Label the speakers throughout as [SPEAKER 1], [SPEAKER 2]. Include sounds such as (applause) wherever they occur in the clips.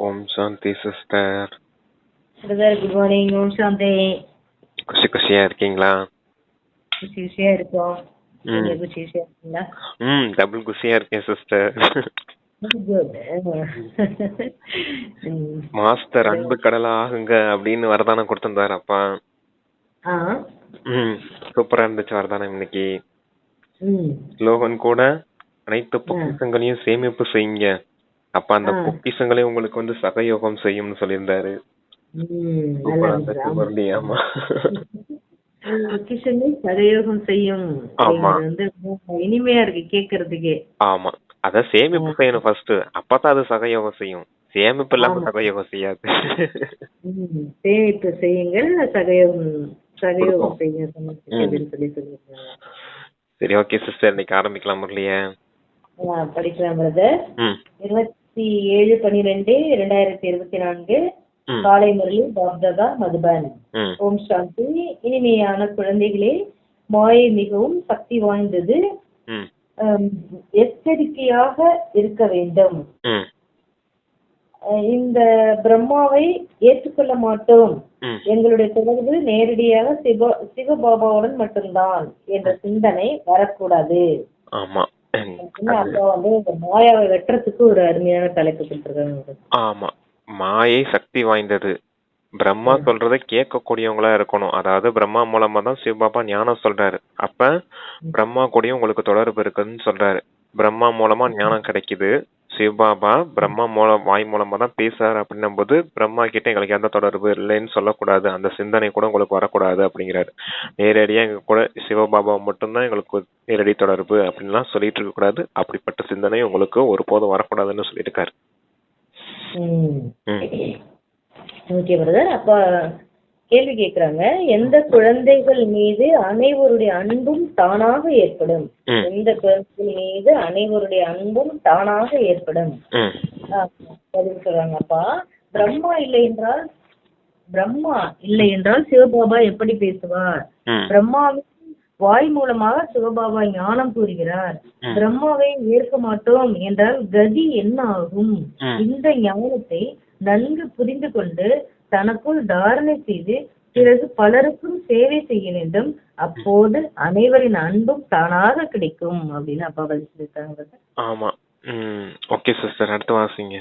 [SPEAKER 1] ஓம் சாந்தி sister.
[SPEAKER 2] Brother good morning. ஓம் சாந்தி.
[SPEAKER 1] குஷி குஷியா இருக்கீங்களா?
[SPEAKER 2] குச்சி குச்சியா இருக்கோம்.
[SPEAKER 1] ம். டபுள் குஷியா இருக்கேன் சிஸ்டர். மாஸ்டர் அன்பு கடலா ஆகுங்க அப்படின்னு வரதானம் கொடுத்திருந்தாரு அப்பா. சூப்பரா இருந்துச்சு வரதானம் இன்னைக்கு. லோகன் கூட அனைத்து பொக்கிஷங்களையும் சேமிப்பு செய்யுங்க. அப்ப அந்த
[SPEAKER 2] ஆ.
[SPEAKER 1] பொக்கிஷங்களையும் உங்களுக்கு வந்து சகயோகம் செய்யும்னு சொல்லியிருந்தாரு. ஆமா.
[SPEAKER 2] கிஷனே சகயோகம் செய்யும் வந்து இனிமையா இருக்கு கேக்குறதுக்கே.
[SPEAKER 1] ஆமா. அத சேமிப்பு செய்யணும் ஃபர்ஸ்ட் அப்பதான் அது சகயோகம் செய்யும். சேமிப்பு இல்லாம. சகயோகம் செய்யாது.
[SPEAKER 2] சேமிப்பு செய்யுங்கள் சகயோகம் சகயோகம். செய்யுங்க சொல்லி
[SPEAKER 1] சரி ஓகே சிஸ்டர் இன்னைக்கு ஆரம்பிக்கலாம்
[SPEAKER 2] ஆ, படிக்கலாம் பிரதர்
[SPEAKER 1] ம்.
[SPEAKER 2] இருபத்தி ஏழு பன்னிரெண்டு இரண்டாயிரத்தி இருபத்தி நான்கு. காலை முரளி பாப்ததா மதுபன். ஓம் சாந்தி. இனிமையான குழந்தைகளே மாயை மிகவும் சக்தி வாய்ந்தது. எச்சரிக்கையாக இருக்க வேண்டும். இந்த பிரம்மாவை ஏற்றுக்கொள்ள மாட்டோம். எங்களுடைய தொடர்பு நேரடியாக சிவ சிவபாபாவுடன் மட்டும்தான் என்ற சிந்தனை வரக்கூடாது. வந்து இந்த மாயாவை வெட்டுறதுக்கு ஒரு அருமையான தலைப்பு கொடுத்துருக்காங்க
[SPEAKER 1] ஆமா. மாயை சக்தி வாய்ந்தது. பிரம்மா சொல்றதை கேட்கக்கூடியவங்களா இருக்கணும். அதாவது பிரம்மா மூலமா தான் சிவபாபா ஞானம் சொல்றாரு. அப்ப பிரம்மா கூடயும் உங்களுக்கு தொடர்பு இருக்குதுன்னு சொல்றாரு. பிரம்மா மூலமா ஞானம் கிடைக்குது. சிவபாபா பிரம்மா மூலம் வாய் மூலமா தான் பேசுறாரு அப்படின்னும் போது பிரம்மா கிட்ட எங்களுக்கு எந்த தொடர்பு இல்லைன்னு சொல்லக்கூடாது. அந்த சிந்தனை கூட உங்களுக்கு வரக்கூடாது அப்படிங்கிறாரு. நேரடியா எங்க கூட சிவபாபா மட்டும்தான் எங்களுக்கு நேரடி தொடர்பு அப்படின்லாம் சொல்லிட்டு இருக்க கூடாது. அப்படிப்பட்ட சிந்தனை உங்களுக்கு ஒருபோதும் வரக்கூடாதுன்னு சொல்லியிருக்காரு.
[SPEAKER 2] ஓகே பிரதர் அப்ப கேள்வி கேக்குறாங்க. எந்த குழந்தைகள் மீது அனைவருடைய அன்பும் தானாக ஏற்படும். எந்த குழந்தைகள் மீது அனைவருடைய அன்பும் தானாக ஏற்படும். பதில் சொல்றாங்க அப்பா பிரம்மா இல்லை என்றால் பிரம்மா இல்லை என்றால் சிவபாபா எப்படி பேசுவார்? பிரம்மாவின் வாய் மூலமாக சிவபாபா ஞானம் கூறுகிறார். பிரம்மாவை ஏற்க மாட்டோம் என்றால் கதி என்ன ஆகும். இந்த ஞானத்தை நன்கு புரிந்து கொண்டு தனக்குள் தாரணை செய்து பிறகு பலருக்கும் சேவை செய்ய வேண்டும். அப்போது அனைவரின் அன்பும் தானாக கிடைக்கும் அப்படின்னு அப்பா பதில் சொல்லியிருக்காங்க.
[SPEAKER 1] ஆமா. ம். ஓகே சிஸ்டர் அடுத்து வாசிங்க.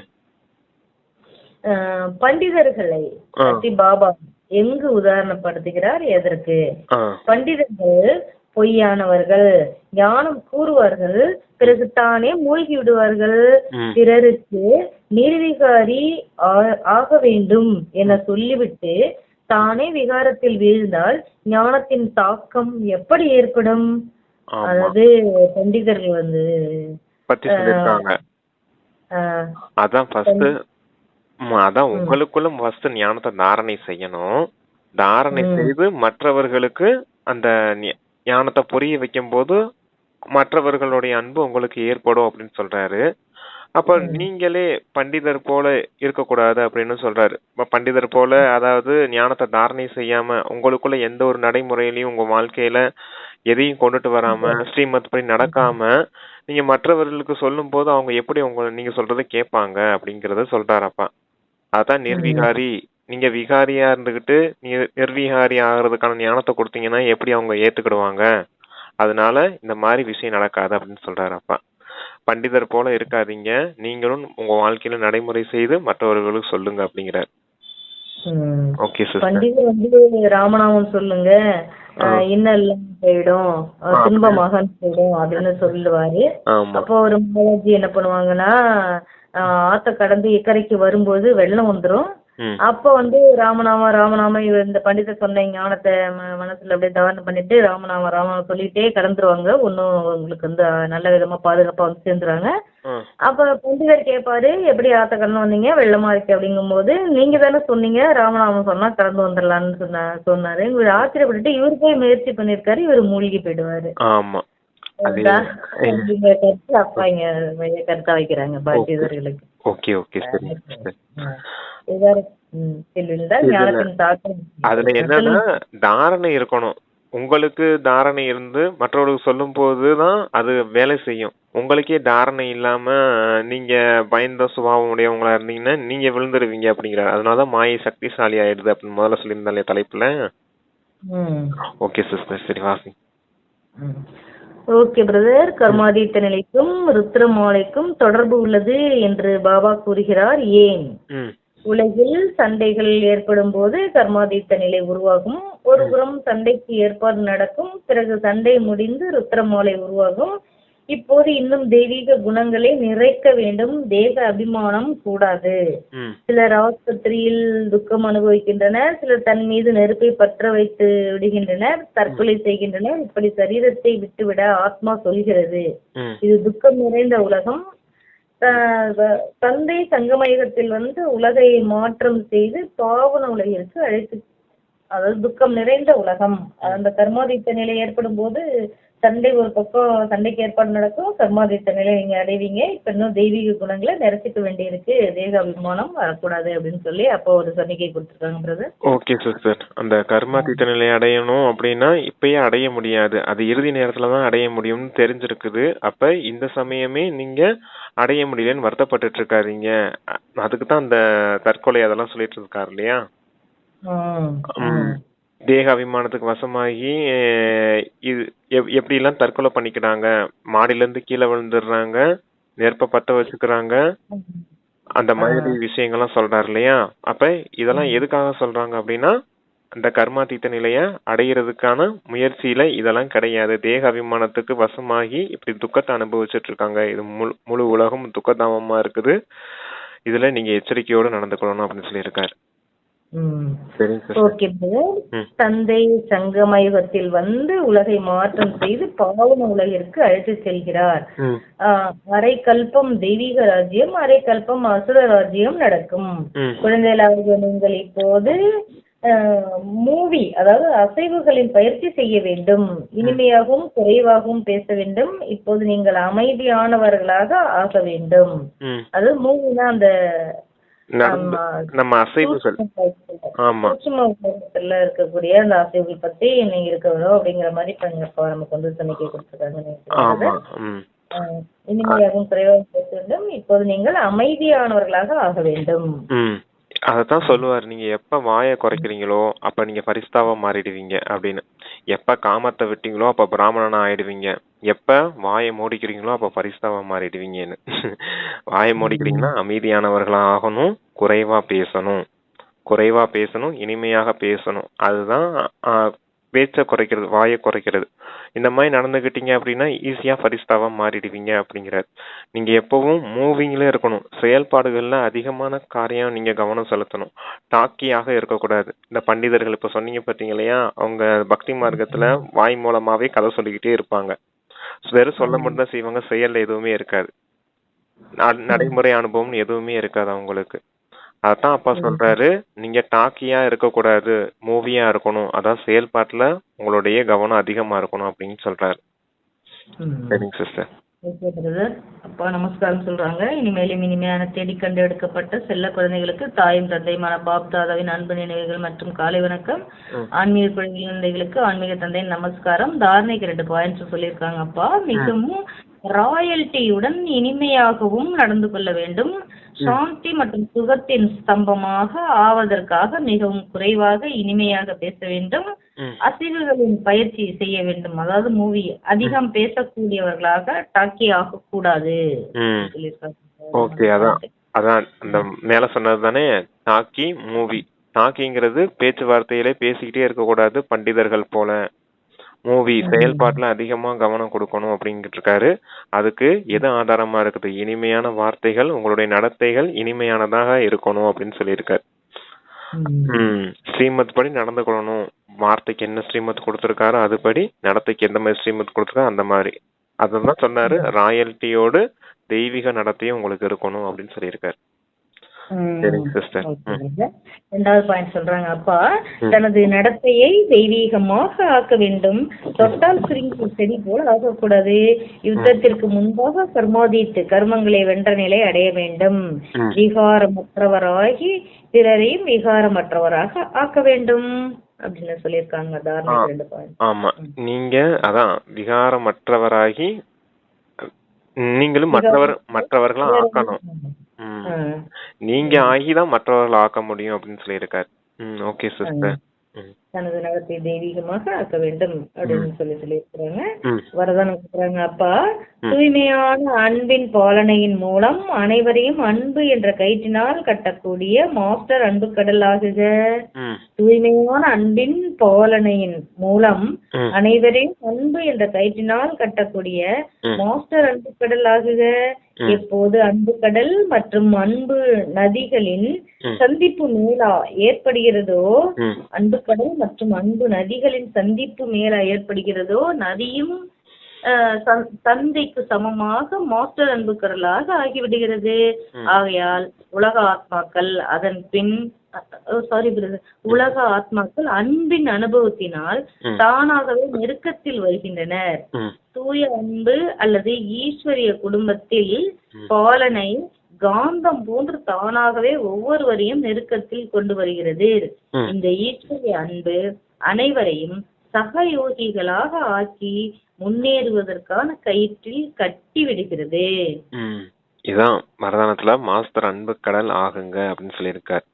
[SPEAKER 2] பண்டிதர்களை. பற்றி பாபா எங்கு உதாரணப்படுத்துகிறார்? எதற்கு? பண்டிதர்கள் பொய்யானவர்கள். ஞானம் கூறுவார்கள் பிறகு தானே மூழ்கி விடுவார்கள் பிறருக்கு நிர்விகாரி ஆக வேண்டும் என சொல்லிவிட்டு தானே விகாரத்தில் வீழ்ந்தால் ஞானத்தின் தாக்கம் எப்படி ஏற்படும்? அதாவது பண்டிதர்கள் வந்து
[SPEAKER 1] பத்தி சொல்லிருக்காங்க அதான் ஃபர்ஸ்ட் அதான் உங்களுக்குள்ள ஃபர்ஸ்ட் ஞானத்தை தாரணை செய்யணும். தாரணை. செய்து மற்றவர்களுக்கு அந்த ஞானத்தை புரிய வைக்கும் போது மற்றவர்களுடைய அன்பு உங்களுக்கு ஏற்படும் அப்படின்னு சொல்றாரு. அப்ப நீங்களே பண்டிதர் போல இருக்கக்கூடாது அப்படின்னு சொல்றாரு. பண்டிதர் போல அதாவது ஞானத்தை தாரணை செய்யாம உங்களுக்குள்ள எந்த ஒரு நடைமுறையிலயும் உங்க வாழ்க்கையில எதையும் கொண்டுட்டு வராம ஸ்ரீமத் படி நடக்காம நீங்க மற்றவர்களுக்கு சொல்லும் போது அவங்க எப்படி உங்க நீங்க சொல்றதை கேட்பாங்க அப்படிங்கறத சொல்றாரப்பா அதான் நிர்விகாரி நீங்க விகாரியா இருந்துகிட்டு நிர்- நிர்விகாரி ஆகிறதுக்கான ஞானத்தை கொடுத்தீங்கன்னா எப்படி அவங்க ஏத்துக்கிடுவாங்க? அதனால இந்த மாதிரி விஷயம் நடக்காது அப்படின்னு சொல்றாரப்பா பண்டிதர் போல இருக்காதீங்க. நீங்களும் உங்க வாழ்க்கையில நடைமுறை செய்து மற்றவர்களுக்கு சொல்லுங்க அப்படிங்கிறார். ஓகே சிஸ்டர்
[SPEAKER 2] பண்டிதர் வந்து ராமநாமம் சொல்லுங்க. எல்லாம் போயிடும். துன்பமாக போயிடும் அப்படின்னு சொல்லுவாரு. அப்போ ஒரு மாதாஜி என்ன பண்ணுவாங்கன்னா ஆத்த கடந்து இக்கரைக்கு வரும்போது வெள்ளம் வந்துரும்.
[SPEAKER 1] ம்
[SPEAKER 2] அப்ப வந்து ராமநாம ராமநாம இவர் இந்த பண்டிதர் சொன்ன ஞானத்தை மனசுல அப்படியே தாரணம் பண்ணிட்டு ராமநாம ராமநாம சொல்லிட்டே கடந்துருவாங்க. ஒன்னும் உங்களுக்கு வந்து நல்ல விதமா பாதுகாப்பா வந்து சேர்ந்துருவாங்க. அப்ப பண்டிதர் கேட்பாரு எப்படி ஆத்த கடந்து வந்தீங்க? வெள்ளமா இருக்கு. அப்படிங்கும்போது நீங்க தானே சொன்னீங்க ராமநாமம் சொன்னா கடந்து வந்துடலாம்னு சொன்ன சொன்னாரு. இவர் ஆச்சரியப்பட்டுட்டு இவர் போய் முயற்சி பண்ணிருக்காரு இவர் மூழ்கி போயிடுவாரு.
[SPEAKER 1] ஆமா. அது
[SPEAKER 2] இந்த கருத்து அப்பா இங்க மைய கருத்தா வைக்கிறாங்க பண்டிதர்களுக்கு
[SPEAKER 1] ஓகே. ஓகே சரி அதுல என்னன்னா தாரணை இருக்கணும் உங்களுக்கு தாரணை இருந்து மற்றவர்களுக்கு சொல்லும்போது தான் அது வேலை செய்யும். உங்களுக்கே தாரணை இல்லாம நீங்க பயந்த சுபாவம் உடையவங்களா இருந்தீங்கன்னா, நீங்க விழுந்துருவீங்க அப்படிங்கிறாரு. அதனால தான் மாயை சக்திசாலி ஆயிடுது அப்படின்னு முதல்ல சொல்லியிருந்தேன் இல்லையா தலைப்புல? Okay sister. சரி.
[SPEAKER 2] ம். Okay brother. கர்மாதீத்த நிலைக்கும் ருத்ரமாலைக்கும் தொடர்பு உள்ளது என்று பாபா கூறுகிறார். ஏன்? உலகில் சண்டைகள் ஏற்படும் போது கர்மாதீத்த நிலை உருவாகும். ஒருபுறம் சண்டைக்கு ஏற்பாடு நடக்கும். பிறகு சண்டை முடிந்து ருத்ரமாலை உருவாகும். இப்போது இன்னும் தெய்வீக குணங்களை நிறைக்க வேண்டும். தேக அபிமானம் கூடாது. சிலர் ஆஸ்பத்திரியில் துக்கம் அனுபவிக்கின்றனர். சிலர் தன் மீது நெருப்பை பற்ற வைத்து விடுகின்றனர். தற்கொலை செய்கின்றனர். இப்படி சரீரத்தை விட்டுவிட ஆத்மா சொல்கிறது. இது துக்கம் நிறைந்த உலகம். தந்தை சங்கமயகத்தில் வந்து உலகை மாற்றம் செய்து பாவன உலகிற்கு அழைத்து அதாவது துக்கம் நிறைந்த உலகம். அந்த கர்மாதித்த நிலை ஏற்படும் போது சண்டை ஒரு பக்கம் சண்டைக்கு ஏற்பாடு நடக்கும் கர்மாதித்த நிலை நீங்க அடைவீங்க இப்ப இன்னும் தெய்வீக குணங்களை நிறைச்சிக்க வேண்டியிருக்கு தேக அபிமானம் வரக்கூடாது அப்படின்னு சொல்லி அப்போ ஒரு சன்னிகை கொடுத்துருக்காங்க பிரதர்
[SPEAKER 1] ஓகே சிஸ்டர். அந்த கர்மாதீத்த நிலை அடையணும் அப்படின்னா இப்பயே அடைய முடியாது. அது இறுதி நேரத்துல தான் அடைய முடியும்னு தெரிஞ்சிருக்குது. அப்ப இந்த சமயமே நீங்க அடைய முடியலன்னு வருத்தப்பட்டுட்டு இருக்காதீங்க. அதுக்கு தான் அந்த தற்கொலை அதெல்லாம் சொல்லிட்டு இருக்காரு இல்லையா? தேக அபிமானத்துக்கு வசமாகி இது எப்- எப்படி எல்லாம் தற்கொலை பண்ணிக்கிறாங்க? மாடியில இருந்து கீழே விழுந்துடுறாங்க நெருப்ப பத்த வச்சுக்கிறாங்க. அந்த மாதிரி விஷயங்கள்லாம் சொல்றாரு இல்லையா? அப்ப இதெல்லாம் எதுக்காக சொல்றாங்க அப்படின்னா அந்த கர்மாதீத்த நிலைய அடையிறதுக்கான முயற்சியில இதெல்லாம் கிடையாது. தேக அபிமானத்துக்கு வசமாகி இப்படி துக்கத்தை அனுபவிச்சுட்டு இருக்காங்க. இது முழு முழு உலகம் துக்கதாமமா இருக்குது. இதுல நீங்க எச்சரிக்கையோட நடந்துக்கணும் அப்படின்னு சொல்லியிருக்காரு.
[SPEAKER 2] ஓகே தந்தை சங்கமயுகத்தில் வந்து உலகை மாற்றம் செய்து பாவன உலகிற்கு அழைத்து செல்கிறார். அரை கல்பம் தெய்வீக ராஜ்யம் அரை கல்பம் அசுர ராஜ்யம் நடக்கும்.
[SPEAKER 1] ம்.
[SPEAKER 2] குழந்தைகளாக நீங்கள் இப்போது மூவி அதாவது அசைவுகளின் பயிற்சி செய்ய வேண்டும். இனிமையாகவும் குறைவாகவும் பேச வேண்டும். இப்போது நீங்கள் அமைதியானவர்களாக ஆக வேண்டும். அது மூவினா அந்த
[SPEAKER 1] நம்ம அசைவுகள். ஆமா.
[SPEAKER 2] சூட்சும உலகத்துல இருக்கக்கூடிய அந்த அசைவுகள் பத்தி நீங்க இருக்க வரும் அப்படிங்கிற மாதிரி இப்ப நமக்கு வந்து சமிக்கை கொடுத்துருக்காங்க இனிமையாகவும் குறைவாகவும் பேச வேண்டும். இப்போது நீங்கள் அமைதியானவர்களாக ஆக வேண்டும்.
[SPEAKER 1] அதத்தான் சொல்லுவார். நீங்க எப்ப வாயை குறைக்கிறீங்களோ அப்ப நீங்க பரிஸ்தாவா மாறிடுவீங்க அப்படின்னு. எப்ப காமத்தை விட்டீங்களோ அப்ப பிராமணனா ஆயிடுவீங்க. எப்ப வாயை மூடிக்கிறீங்களோ அப்ப பரிஸ்தாவா மாறிடுவீங்கன்னு. (laughs) வாயை மூடிக்கிறீங்கன்னா அமைதியானவர்களா ஆகணும் குறைவா பேசணும். குறைவா பேசணும் இனிமையாக பேசணும். அதுதான் பேச்சை குறைக்கிறது வாயை குறைக்கிறது. இந்த மாதிரி நடந்துக்கிட்டீங்க அப்படின்னா ஈஸியா ஃபரிஸ்தாவா மாறிடுவீங்க அப்படிங்கிறார். நீங்க எப்பவும் மூவிங்ல இருக்கணும். செயல்பாடுகள்ல அதிகமான காரியம் நீங்க கவனம் செலுத்தணும். டாக்கியாக இருக்கக்கூடாது. இந்த பண்டிதர்கள் இப்ப சொன்னீங்க பாத்தீங்க இல்லையா? அவங்க பக்தி மார்க்கத்துல வாய் மூலமாவே கதை சொல்லிக்கிட்டே இருப்பாங்க. வெறும் சொல்ல மட்டும் தான் செய்வாங்க செயல்ல எதுவுமே இருக்காது. நடைமுறை அனுபவம் எதுவுமே இருக்காது அவங்களுக்கு. அதான் அப்பா சொல்றாரு நீங்க டாக்கியா இருக்கக்கூடாது மூவியா இருக்கணும் அதான் செயல்பாட்டுல உங்களுடைய கவனம் அதிகமா இருக்கணும் அப்படின்னு சொல்றாரு. சரிங்க சிஸ்டர்.
[SPEAKER 2] ஓகே பிரதர் அப்பா நமஸ்காரம் சொல்றாங்க. இனிமேலும் இனிமையான தேடி கண்டு எடுக்கப்பட்ட செல்ல குழந்தைகளுக்கு தாயும் தந்தையுமான பாப் தாதாவின் அன்பு நினைவுகள் மற்றும் காலை வணக்கம். ஆன்மீக குழந்தைகளுக்கு ஆன்மீக தந்தையின் நமஸ்காரம். தாரணைக்கு ரெண்டு பாயிண்ட்ஸ் சொல்லியிருக்காங்க அப்பா. மிகவும் ராயல்ட்டியுடன் இனிமையாகவும் நடந்து கொள்ள வேண்டும். சாந்தி மற்றும் சுகத்தின் ஸ்தம்பமாக ஆவதற்காக மிகவும் குறைவாக இனிமையாக பேச வேண்டும். அசைவுகளின் பயிற்சி செய்ய வேண்டும். அதாவது மூவி அதிகம் பேசக்கூடியவர்களாக டாக்கி
[SPEAKER 1] ம்.
[SPEAKER 2] சொல்லியிருக்காங்க.
[SPEAKER 1] ஓகே அதான் அதான் அந்த மேல சொன்னது தானே டாக்கி மூவி டாக்கிங்கிறது பேச்சுவார்த்தையிலே பேசிக்கிட்டே இருக்கக்கூடாது பண்டிதர்கள் போல. மூவி செயல்பாட்டுல அதிகமா கவனம் கொடுக்கணும் அப்படிங்கிட்டு இருக்காரு அதுக்கு எது ஆதாரமா இருக்குது? இனிமையான வார்த்தைகள் உங்களுடைய நடத்தைகள் இனிமையானதாக இருக்கணும் அப்படின்னு சொல்லியிருக்காரு. ஸ்ரீமத் படி நடந்துக்கணும் வார்த்தைக்கு என்ன ஸ்ரீமத் கொடுத்துருக்காரோ அதுபடி நடத்தைக்கு எந்த மாதிரி ஸ்ரீமத் கொடுத்துருக்காரோ அந்த மாதிரி. அதான் சொன்னாரு. ராயல்ட்டியோடு தெய்வீக நடத்தையும் உங்களுக்கு இருக்கணும் அப்படின்னு சொல்லியிருக்காரு.
[SPEAKER 2] ம்.
[SPEAKER 1] சரிங்க சிஸ்டர்
[SPEAKER 2] ஓகே பிரதர். ரெண்டாவது பாயிண்ட் சொல்றாங்க அப்பா தனது நடத்தையை தெய்வீகமாக ஆக்க வேண்டும். தொட்டால் சுருங்கி செடி போல ஆகக்கூடாது. யுத்தத்திற்கு முன்பாக கர்மாதீத்து கர்மங்களை வென்ற நிலை அடைய வேண்டும். விகாரமற்றவராகி பிறரையும் விகாரமற்றவராக ஆக்க வேண்டும். அப்படின்னு சொல்லியிருக்காங்க. தார்மீக ரெண்டு பாயிண்ட்
[SPEAKER 1] ஆமா. நீங்க அதான் விகாரமற்றவராகி நீங்களும் மற்றவர் மற்றவர்களா ஆக்கணும். நீங்க ஆகிதான் மற்றவர்களை ஆக்க முடியும் அப்படின்னு சொல்லியிருக்காரு. ம் ஓகே சிஸ்டர்
[SPEAKER 2] தனது நடத்தை தெய்வீகமாக ஆக்க வேண்டும் அப்படின்னு சொல்லி சொல்லியிருக்கிறாங்க வரதானம் கொடுக்குறாங்க அப்பா. தூய்மையான அன்பின் பாலனையின் மூலம் அனைவரையும் அன்பு என்ற கயிற்றினால் கட்டக்கூடிய மாஸ்டர் அன்பு கடல் ஆகுக தூய்மையான அன்பின் பாலனையின் மூலம். அனைவரையும் அன்பு என்ற கயிற்றினால் கட்டக்கூடிய. மாஸ்டர் அன்பு கடல் ஆகுக. எப்போது அன்பு கடல் மற்றும் அன்பு நதிகளின். சந்திப்பு மேலா ஏற்படுகிறதோ அன்பு கடல் மற்றும் அன்பு நதிகளின் சந்திப்பு மேலா ஏற்படுகிறதோ நதியும் தந்தைக்கு சமமாக மாஸ்டர் அன்பு கடலாக ஆகிவிடுகிறது. ஆகையால் உலக ஆத்மாக்கள் அதன் பின் சாரி உலக ஆத்மாக்கள் அன்பின் அனுபவத்தினால். தானாகவே நெருக்கத்தில் வருகின்றனர் தூய அன்பு அல்லது ஈஸ்வரிய குடும்பத்தில். பாலனை காந்தம் போன்று தானாகவே ஒவ்வொருவரையும் நெருக்கத்தில் கொண்டு வருகிறது. இந்த ஈஸ்வரிய அன்பு அனைவரையும் சகயோகிகளாக ஆக்கி முன்னேறுவதற்கான கயிற்றில் கட்டி விடுகிறது.
[SPEAKER 1] இதான் மரதானத்துல மாஸ்டர் அன்பு கடல் ஆகுங்க அப்படின்னு சொல்லியிருக்கார்.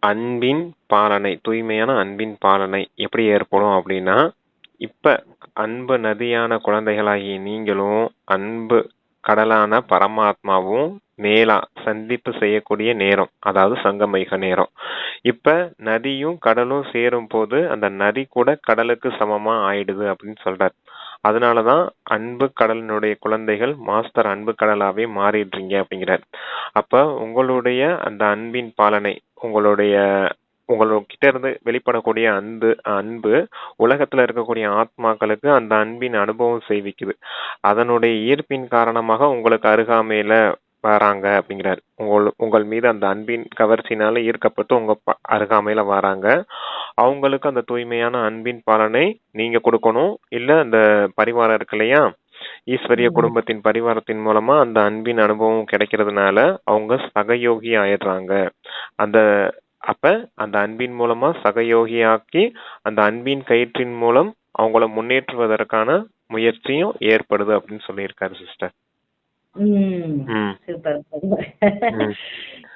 [SPEAKER 1] அன்பின் பாலனை தூய்மையான அன்பின் பாலனை எப்படி ஏற்படும் அப்படின்னா இப்ப அன்பு நதியான குழந்தைகளாகிய நீங்களும் அன்பு கடலான பரமாத்மாவும் மேலா சந்திப்பு செய்யக்கூடிய நேரம் அதாவது சங்கமைக நேரம். இப்ப நதியும் கடலும் சேரும் போது அந்த நதி கூட கடலுக்கு சமமா ஆயிடுது அப்படின்னு சொல்றார். அதனாலதான் அன்பு கடலினுடைய குழந்தைகள் மாஸ்டர் அன்பு கடலாவே மாறிடுறீங்க அப்படிங்கிறார். அப்ப உங்களுடைய அந்த அன்பின் பாலனை உங்களுடைய உங்கள்கிட்ட இருந்து வெளிப்படக்கூடிய அன்பு அன்பு உலகத்துல இருக்கக்கூடிய ஆத்மாக்களுக்கு அந்த அன்பின் அனுபவம் செய்விக்குது அதனுடைய ஈர்ப்பின் காரணமாக உங்களுக்கு அருகாமையில வராங்க அப்படிங்கிறார். உங்கள் உங்கள் மீது அந்த அன்பின் கவர்ச்சினால ஈர்க்கப்பட்டு உங்க அருகாமையில வராங்க. அவங்களுக்கு அந்த தூய்மையான அன்பின் பலனை நீங்க கொடுக்கணும். இல்ல அந்த பரிவாரம் இருக்கு இல்லையா? ஈஸ்வரிய குடும்பத்தின் பரிவாரத்தின் மூலமா அந்த அன்பின் அனுபவம் கிடைக்கிறதுனால அவங்க சகயோகி ஆயிடுறாங்க. அந்த அப்ப அந்த அன்பின் மூலமா சகயோகியாக்கி அந்த அன்பின் கயிற்றின் மூலம் அவங்கள முன்னேற்றுவதற்கான முயற்சியும் ஏற்படுது அப்படின்னு சொல்லியிருக்காரு sister
[SPEAKER 2] super.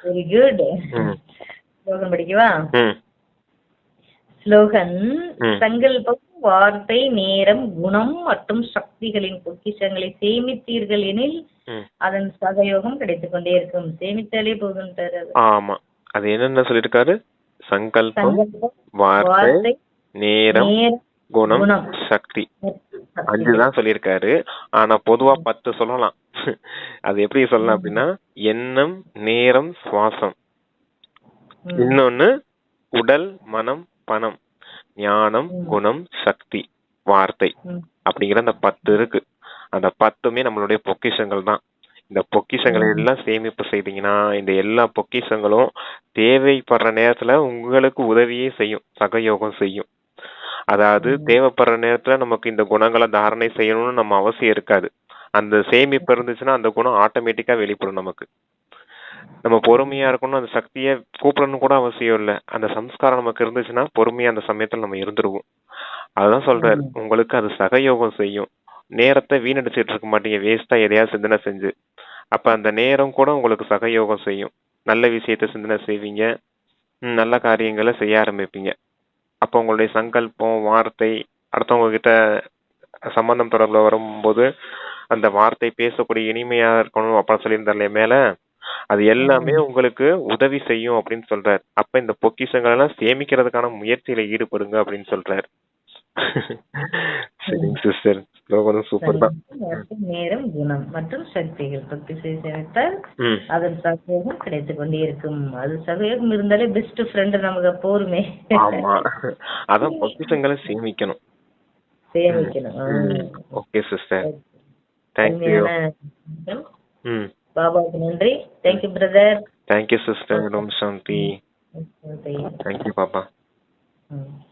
[SPEAKER 2] Very good. Slogan படிக்கவா slogan. சங்கல்பம் வார்த்தை நேரம் குணம் மற்றும் சக்திகளின் பொக்கிஷங்களை சேமித்தீர்கள் எனில் அதன் சகயோகம் கிடைத்துக் கொண்டே இருக்கும் சேமித்தாலே அது.
[SPEAKER 1] ஆமா அது என்னென்ன சொல்லியிருக்காரு சங்கல்பம் வார்த்தை நேரம் குணம். சக்தி
[SPEAKER 2] மற்றும்
[SPEAKER 1] அஞ்சு
[SPEAKER 2] சக்திகள்.
[SPEAKER 1] தான் சொல்லியிருக்காரு ஆனா பொதுவா பத்து சொல்லலாம் (laughs) அது எப்படி சொல்லலாம் அப்படின்னா எண்ணம் நேரம் சுவாசம். இன்னொன்னு உடல் மனம் பணம் ஞானம். குணம் சக்தி வார்த்தை. அப்படிங்கிற அந்த பத்து இருக்கு அந்த பத்துமே நம்மளுடைய பொக்கிஷங்கள் தான் இந்த பொக்கிஷங்களை. எல்லாம் சேமிப்பு செய்தீங்கன்னா இந்த எல்லா பொக்கிஷங்களும் தேவைப்படுற நேரத்துல உங்களுக்கு உதவியே செய்யும் சகயோகம் செய்யும் அதாவது. தேவைப்படுற நேரத்துல நமக்கு இந்த குணங்களை தாரணை செய்யணும்னு நம்ம அவசியம் இருக்காது அந்த சேமிப்பு இருந்துச்சுன்னா அந்த குணம் ஆட்டோமேட்டிக்கா வெளிப்படும் நமக்கு. நம்ம பொறுமையா இருக்கணும் அந்த சக்தியை கூப்பிடணும் கூட அவசியம் இல்ல. அந்த சம்ஸ்காரம் நமக்கு இருந்துச்சுன்னா பொறுமையா அந்த சமயத்துல நம்ம இருந்துருவோம். அதுதான் சொல்றாரு. உங்களுக்கு அது சகயோகம் செய்யும். நேரத்தை வீணடிச்சிட்டு இருக்க மாட்டீங்க. வேஸ்டா எதையாவது சிந்தனை செஞ்சு. அப்ப அந்த நேரம் கூட உங்களுக்கு சகயோகம் செய்யும். நல்ல விஷயத்த சிந்தனை செய்வீங்க. நல்ல காரியங்களை செய்ய ஆரம்பிப்பீங்க. அப்போ உங்களுடைய சங்கல்பம் வார்த்தை அடுத்தவங்க கிட்ட சம்பந்தம் தொடர்புல வரும்போது அந்த வார்த்தை பேசக்கூடிய இனிமையா இருக்கணும் அப்படின்னு சொல்லியிருந்தார்ல மேல? அது எல்லாமே உங்களுக்கு உதவி செய்யும் அப்படின்னு சொல்றாரு. அப்ப இந்த பொக்கிஷங்கள் எல்லாம் சேமிக்கிறதுக்கான முயற்சியில ஈடுபடுங்க அப்படின்னு சொல்றாரு. சரிங்க சிஸ்டர் ஸ்லோகனும் சூப்பர் தான்.
[SPEAKER 2] நேரம் குணம் மற்றும் சக்திகள் பக்தி சேமித்தால் அதன் சகயோகம் கிடைத்துக் கொண்டே இருக்கும் அது சகயோகம் இருந்தாலே பெஸ்ட் ஃப்ரெண்ட் நமக்கு போருமே.
[SPEAKER 1] ஆமா. அதான் பொக்கிஷங்களை சேமிக்கணும்.
[SPEAKER 2] சேமிக்கணும்.
[SPEAKER 1] ஓகே சிஸ்டர் தேங்க்யூ
[SPEAKER 2] உண்மையான
[SPEAKER 1] ம்.
[SPEAKER 2] பாபாவுக்கு நன்றி. Thank you brother
[SPEAKER 1] thank you sister Om Shanti thank you பாப்பா
[SPEAKER 2] ம்.